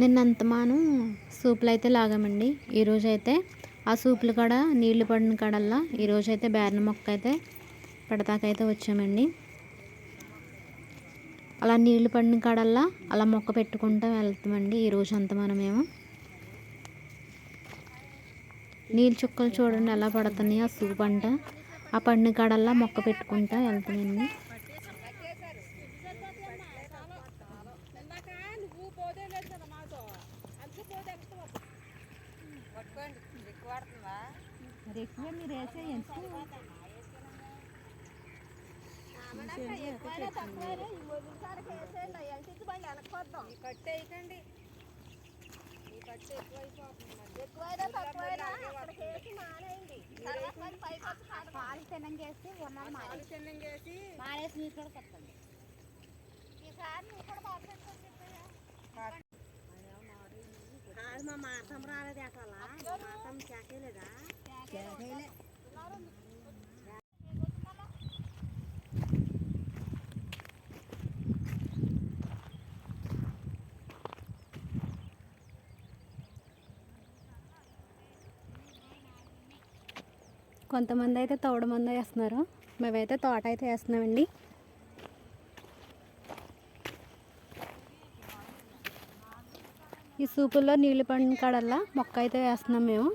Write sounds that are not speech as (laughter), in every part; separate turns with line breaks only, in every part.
నిన్నంతమాను సూపులు అయితే లాగామండి. ఈరోజు అయితే ఆ సూపులు కూడా నీళ్ళు పడిన కాడల్లా ఈరోజు అయితే బేరణ మొక్క అయితే పెడతాకైతే వచ్చామండి. అలా నీళ్ళు పడిన కాడల్లా అలా మొక్క పెట్టుకుంటూ వెళ్తామండి ఈ రోజు అంతా మనమేమో నీళ్ళు చుక్కలు చూడండి ఎలా పడుతున్నాయి ఆ సూప్ అంట ఆ పడిన కాడల్లా మొక్క పెట్టుకుంటూ వెళ్తామండి.
देखिए ఎక్కువ ऐसे వేసే ఎందుకు
కట్టేయకండి ఈ కట్టు ఎక్కువైపోతుంది
పాలు తినం చేసి ఉన్నది మానేసి
చిన్నం చేసి
మానేసి నీకు కూడా కొట్టండి
కాదు మా మాసం రాలేదు అసలు. మాసం చేకలేదా
కొంతమంది అయితే తోడు వేస్తున్నారు. మేమైతే తోట అయితే వేస్తున్నామండి. ఈ సూపుల్లో నీళ్ళు పడిన కాడల్లా మొక్క అయితే వేస్తున్నాం మేము.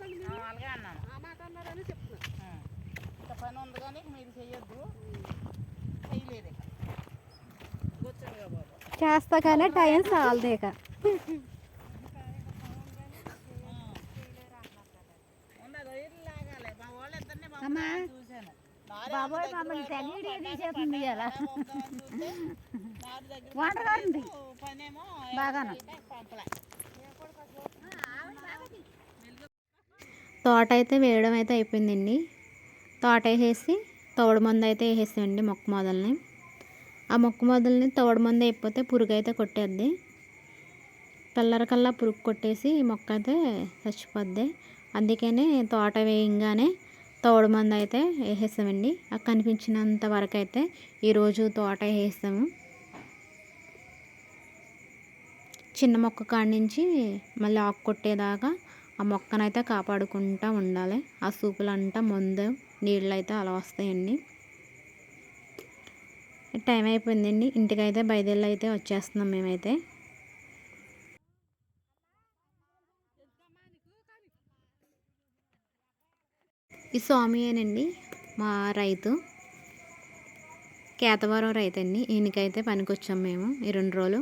గురించి మాట అలాగే అన్నాను ఇంత పని ఉంది కానీ మీరు చెయ్యొద్దు చేయలేదు
చేస్తా కానీ టైం చాలదు ఇక
అమ్మా. బాబోయ్ మమ్మల్ని తీసేస్తుంది
పట్టాలి,
ఇలా. (laughs)
పనేమో ఉందామని చూస్తే నారు దగ్గర
వంట ఉంది.
పెట్టలేదు, పనేమో
బాగాను.
తోట అయితే వేయడం అయితే అయిపోయిందండి తోట వేసేసి తోడు మందు అయితే వేసేసామండి మొక్క మొదలని ఆ మొక్క మొదలని తోడు మందు అయిపోతే పురుగు అయితే కొట్టేద్ది తెల్లరకల్లా పురుగు కొట్టేసి ఈ మొక్క అయితే చచ్చిపోద్ది అందుకనే తోట వేయంగానే తోడు మందు అయితే వేసేసామండి ఆ కనిపించినంత వరకు అయితే ఈరోజు తోట వేసాము చిన్న మొక్క కాడి నుంచి మళ్ళీ ఆకు కొట్టేదాకా ఆ మొక్కనైతే కాపాడుకుంటూ ఉండాలి. ఆ సూపులంతా మందు నీళ్ళు అయితే అలా వస్తాయండి. టైం అయిపోయిందండి. ఇంటికైతే బయదెళ్ళి అయితే వచ్చేస్తున్నాం మేమైతే. ఈ స్వామియేనండి మా రైతు. కేతవరం రైతు అండి ఈయనకైతే పనికొచ్చాం మేము ఈ రెండు రోజులు.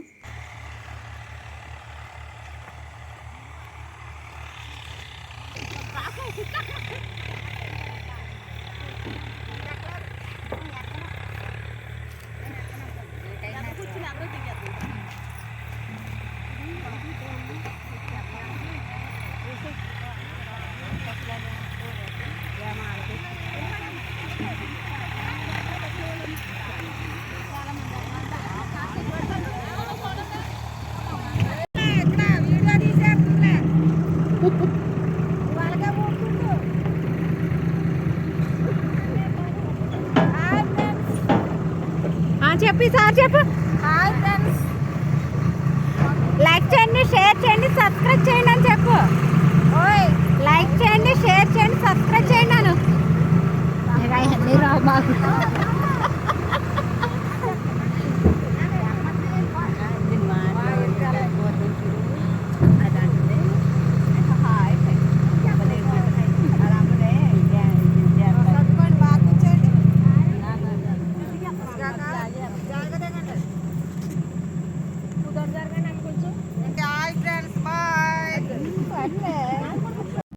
చెప్పి సార్ చెప్పు. లైక్ చేయండి షేర్